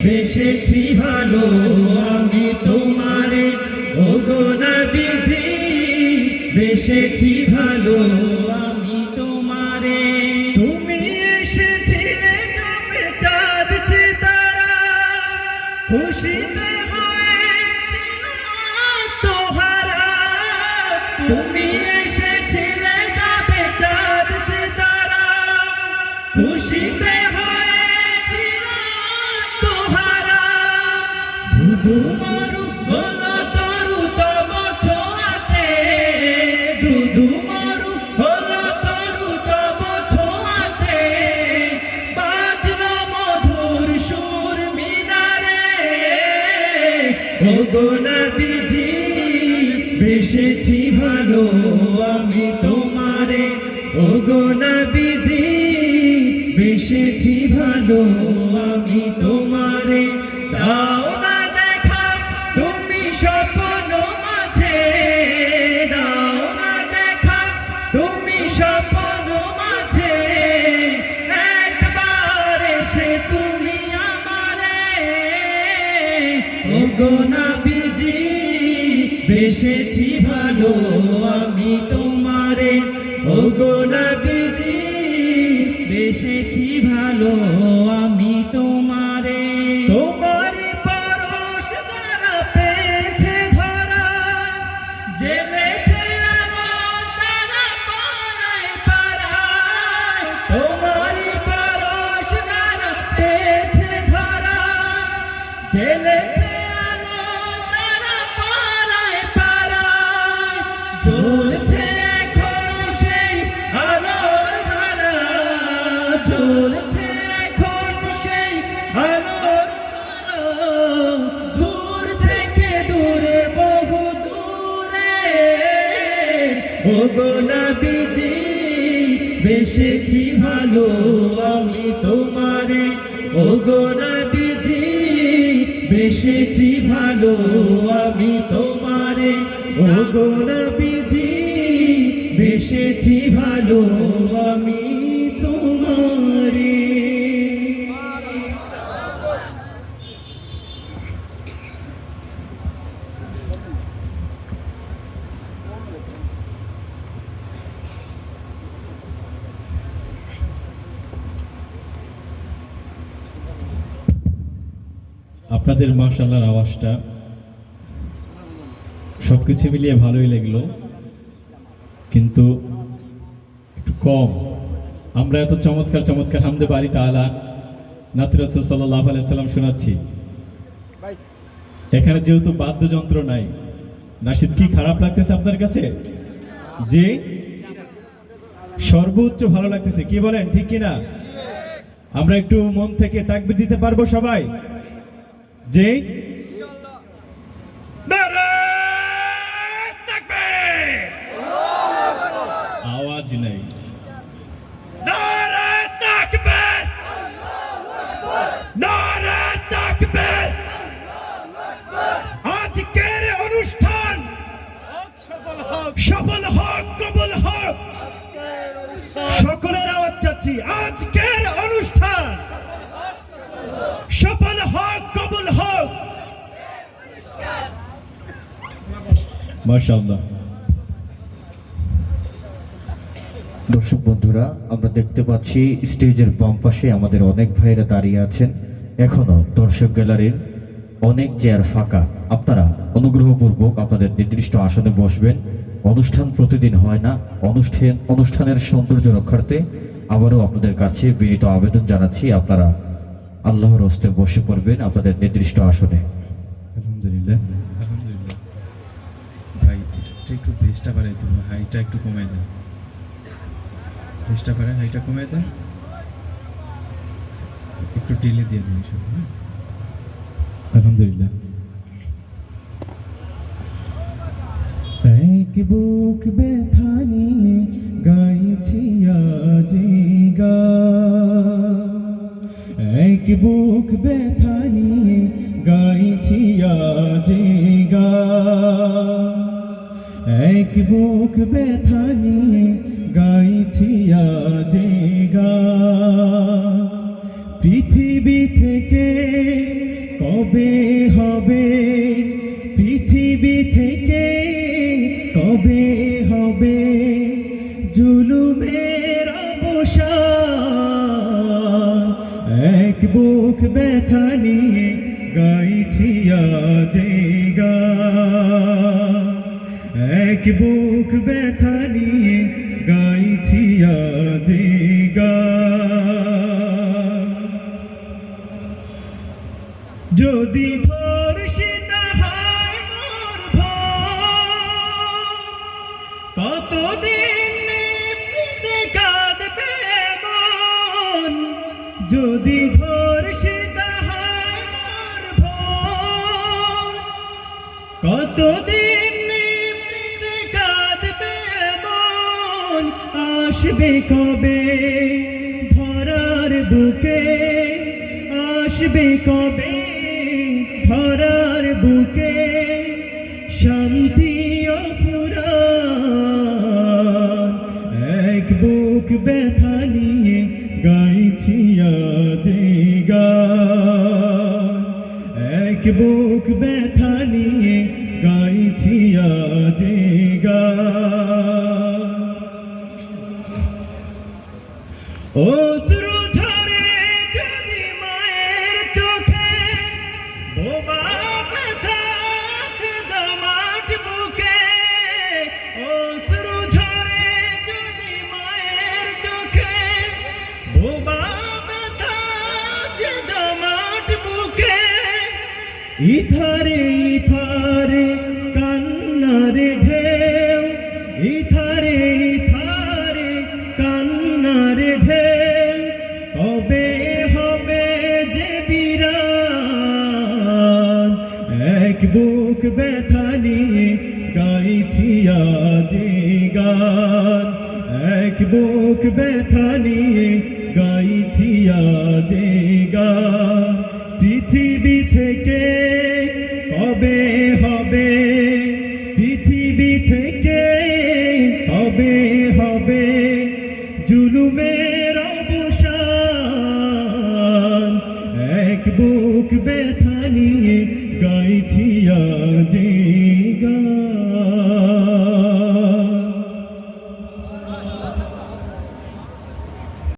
বেসেছি ভালো, আমি তোমারে। ওগোনা বিধি বেসেছি ভালো, আমি তোমারে। তুমি এসেছিলে কাপে চাঁদ সিতারা। খুশিতে হয়েছিল তোহারা। তুমি এসেছিলে গোনা বিধি ভালো আমি তোমারে। ও বিধি বেসেছি ভালো আমি তোমারে। দাও না দেখা তুমি স্বপ্ন মাঝে। দাও না দেখা তুমি স্বপ্ন মাঝে। একবার এসে তুমি আমারে। ও গোনা বেসেছি ভালো আমি তোমারে। ও গোনা বিজি বেসেছি ভালো আমি তোমারে। তোমারি পরশ যারা পেয়েছে ধরা জেনেছে আমার তারা পাড়ায় পাড়ায়। তোমারি পরশ যারা পেয়েছে ধরা জেনেছে জ্বলছে এখন সেই ধারা দূর থেকে দূরে, বহু দূরে। ও গোনা বিজি বেসেছি ভালো আমি তোমারে। ও গোনা বিজি বেসেছি ভালো আমি তোমারে। ও গোনা বিজি বেসেছি ভালো আমি আপনাদের মার্শাল্লাহর আওয়াজটা সব কিছু মিলিয়ে ভালোই লাগল। কিন্তু একটু কম। আমরা এত চমৎকার চমৎকার হামদে বাড়ি তালা নাতিরাসুল সাল্লাহ আলাইসাল্লাম শোনাচ্ছি। এখানে যেহেতু বাদ্যযন্ত্র নাই, নাসিদ কি খারাপ লাগতেছে আপনার কাছে? যে সর্বোচ্চ ভালো লাগতেছে। কি বলেন, ঠিক কিনা? আমরা একটু মন থেকে তাকবির দিতে পারব সবাই? যে আওয়াজ নেই। আজকের অনুষ্ঠান সফল হোক কবুল হোক। সকলের আওয়াজ চাচ্ছি। আজকের অনুষ্ঠান সফল হোক কবুল হোক মাশাআল্লাহ। দর্শক বন্ধুরা আমরা দেখতে পাচ্ছি স্টেজের বাম পাশে আমাদের অনেক ভাইয়েরা দাঁড়িয়ে আছেন। এখনও দর্শক গ্যালারির অনেক চেয়ার ফাঁকা। আপনারা অনুগ্রহপূর্বক আপনাদের নির্দিষ্ট আসনে বসবেন। অনুষ্ঠান প্রতিদিন হয় না। অনুষ্ঠান অনুষ্ঠানের সৌন্দর্য রক্ষার্থে আবারও আপনাদের কাছে বিনীত আবেদন জানাচ্ছি। আপনারা আল্লাহর হস্তে বসে পড়বেন আপনাদের নির্দিষ্ট আসনে। আলহামদুলিল্লাহ। ভাই একটু বেসটা বাড়াই তুমি হাইটা একটু কমাই দেন বেসটা বাড়াই হাইটা কমাই দেন একটু ডিলে দিয়ে দিন সব হ্যাঁ? আলহামদুলিল্লাহ। এক বুক ব্যথা নিয়ে গাইছি আজি গা। এক বুক ব্যথা বুক ব্যথা নিয়ে গাইছি আজি গা পৃথিবী থেকে কবে হবে পৃথিবী থেকে কবে হবে জুলুমের অবসান এক বুক ব্যথা নিয়ে গাইছি যে গান এক বুক ব্যথা নিয়ে গাইছি গান যদি ধর্ষিত হয় কতদিন কাঁদবে যদি কতদিন আসবে কবে? ধরার বুকে আসবে কবে? ধরার বুকে শান্তি এক বুক ব্যথা নিয়ে গাইছি গান। এক বুক ব্যথা নিয়ে গাইছি যে অশ্রু ঝরে যদি মায়ের চোখে বোবা ব্যথা জমাট বুকে, অশ্রু ঝরে যদি মায়ের চোখে বোবা ব্যথা জমাট বুকে, ইথারে ইথারে এক বুক ব্যথা নিয়ে গাইছি যে গান। এক বুক ব্যথা নিয়ে গাইছি যে গান। পৃথিবী থেকে কবে হবে? পৃথিবী থেকে কবে হবে? জুলুমের অবসান। এক বুক ব্যথা